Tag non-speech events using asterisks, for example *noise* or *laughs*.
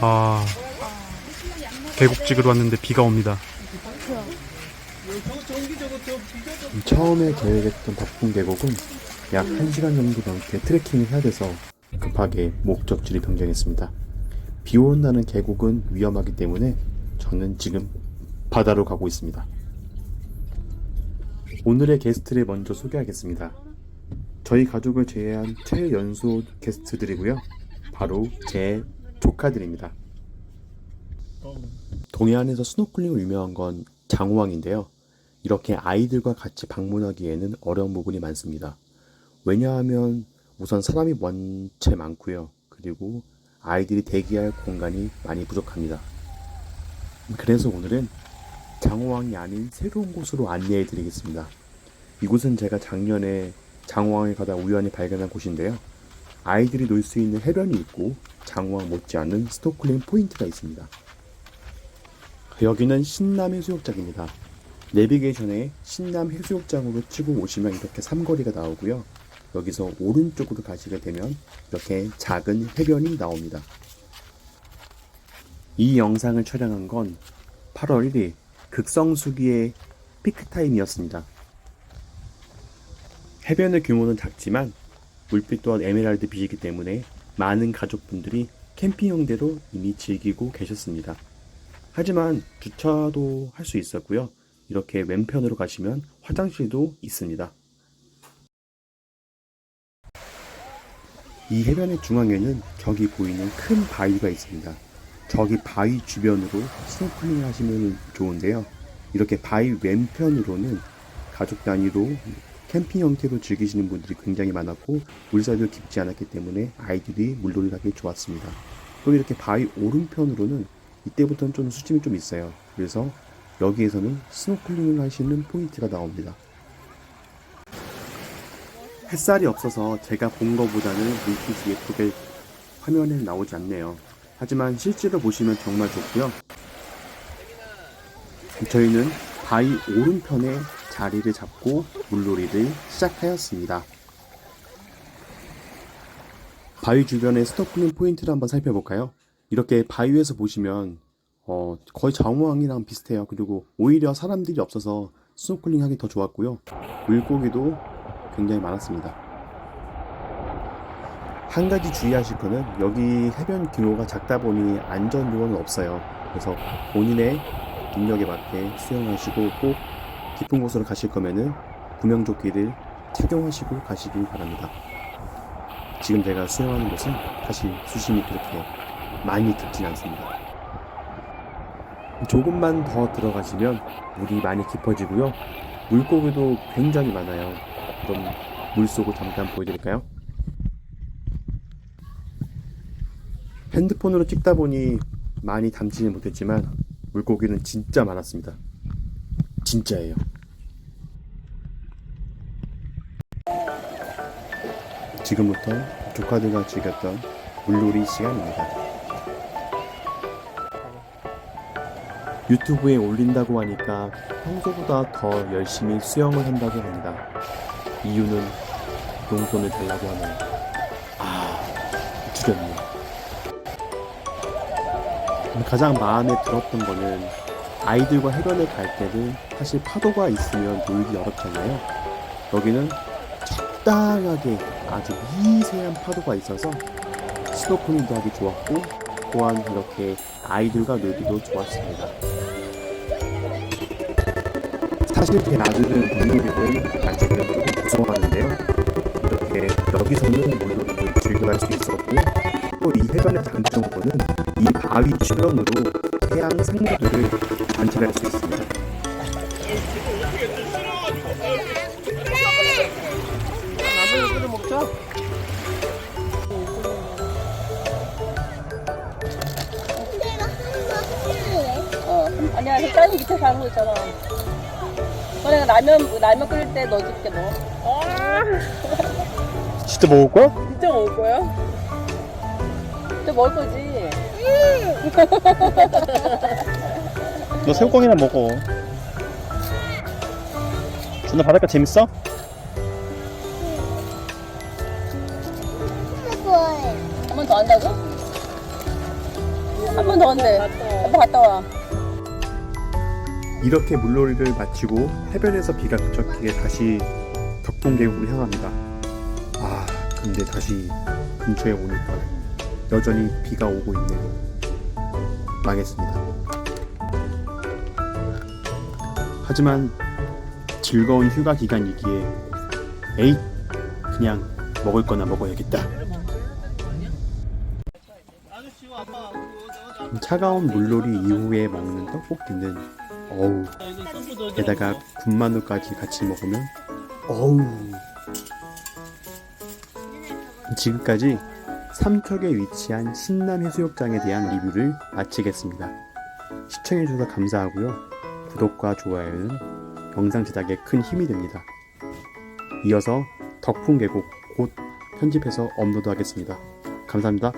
아 계곡 찍으러 왔는데 비가 옵니다. 처음에 계획했던 덕풍 계곡은 약 1시간 정도 넘게 트레킹을 해야 돼서 급하게 목적지를 변경했습니다. 비 날은 계곡은 위험하기 때문에 저는 지금 바다로 가고 있습니다. 오늘의 게스트를 먼저 소개하겠습니다. 저희 가족을 제외한 최연소 게스트들이고요. 바로 제 조카들입니다. 동해안에서 스노클링으로 유명한 건 장호항인데요. 이렇게 아이들과 같이 방문하기에는 어려운 부분이 많습니다. 왜냐하면 우선 사람이 원체 많고요. 그리고 아이들이 대기할 공간이 많이 부족합니다. 그래서 오늘은 장호항이 아닌 새로운 곳으로 안내해 드리겠습니다. 이곳은 제가 작년에 장호항에 가다 우연히 발견한 곳인데요. 아이들이 놀 수 있는 해변이 있고 장호항 못지않은 스토클링 포인트가 있습니다. 여기는 신남 해수욕장입니다. 내비게이션에 신남 해수욕장으로 치고 오시면 이렇게 삼거리가 나오고요. 여기서 오른쪽으로 가시게 되면 이렇게 작은 해변이 나옵니다. 이 영상을 촬영한 건 8월 1일 극성수기의 피크타임이었습니다. 해변의 규모는 작지만 물빛 또한 에메랄드 빛이기 때문에 많은 가족분들이 캠핑용대로 이미 즐기고 계셨습니다. 하지만 주차도 할 수 있었고요. 이렇게 왼편으로 가시면 화장실도 있습니다. 이 해변의 중앙에는 저기 보이는 큰 바위가 있습니다. 저기 바위 주변으로 스노클링 하시면 좋은데요. 이렇게 바위 왼편으로는 가족 단위로 캠핑 형태로 즐기시는 분들이 굉장히 많았고 물살도 깊지 않았기 때문에 아이들이 물놀이를 하기 좋았습니다. 또 이렇게 바위 오른편으로는 이때부터는 좀 수심이 좀 있어요. 그래서 여기에서는 스노클링을 하시는 포인트가 나옵니다. 햇살이 없어서 제가 본 것보다는 물빛이 예쁘게 화면에 나오지 않네요. 하지만 실제로 보시면 정말 좋고요. 저희는 바위 오른편에 자리를 잡고 물놀이를 시작하였습니다. 바위 주변의 스토클링 포인트를 한번 살펴볼까요? 이렇게 바위에서 보시면 어, 거의 장호항이랑 비슷해요. 그리고 오히려 사람들이 없어서 스노클링 하기 더 좋았고요. 물고기도 굉장히 많았습니다. 한 가지 주의하실 거는 여기 해변 규모가 작다 보니 안전 요원은 없어요. 그래서 본인의 능력에 맞게 수영하시고 꼭 깊은 곳으로 가실 거면은 구명조끼를 착용하시고 가시길 바랍니다. 지금 제가 수영하는 곳은 사실 수심이 그렇게 많이 깊진 않습니다. 조금만 더 들어가시면 물이 많이 깊어지고요. 물고기도 굉장히 많아요. 그럼 물속을 잠깐 보여드릴까요? 핸드폰으로 찍다 보니 많이 담지는 못했지만 물고기는 진짜 많았습니다. 진짜예요. 지금부터 조카들과 즐겼던 물놀이 시간입니다. 유튜브에 올린다고 하니까 평소보다 더 열심히 수영을 한다고 합니다. 이유는 용돈을 달라고 하네요. 아, 두렵네요. 가장 마음에 들었던 거는 아이들과 해변에 갈 때는 사실 파도가 있으면 놀기 어렵잖아요. 여기는 적당하게 아주 미세한 파도가 있어서 스노클링도 하기 좋았고 또한 이렇게 아이들과 놀기도 좋았습니다. 사실 제 아들은 물놀이를 나중에 무서워하는데요. 이렇게 여기서는 물놀이를 즐겨갈 수 있었고 또 이 해변의 장점으로는 이 바위 주변으로 해양 생물들을 관찰할 수 있습니다. 어, 아니야, 햇살은 밑에 사는 거 있잖아. 어, 내가 라면, 라면 끓일 때 넣어줄게, 너. *laughs* 진짜 먹을 거야? 진짜 먹을 거야? 진짜 먹을 거지? 너 새우깡이나 먹어. 준아 바닷가 재밌어? 한 번 더 한다고? 한 번더 온대. 한번 갔다 와. 이렇게 물놀이를 마치고 해변에서 비가 그쳤기에 다시 덕풍 계곡을 향합니다. 아, 근데 다시 근처에 오니까 여전히 비가 오고 있네요. 망했습니다. 하지만 즐거운 휴가 기간이기에 에잇 그냥 먹을 거나 먹어야겠다. 차가운 물놀이 이후에 먹는 떡볶이는 어우 게다가 군마늘까지 같이 먹으면 어우 지금까지 삼척에 위치한 신남해수욕장에 대한 리뷰를 마치겠습니다. 시청해주셔서 감사하고요. 구독과 좋아요는 영상 제작에 큰 힘이 됩니다. 이어서 덕풍 계곡 곧 편집해서 업로드하겠습니다. 감사합니다.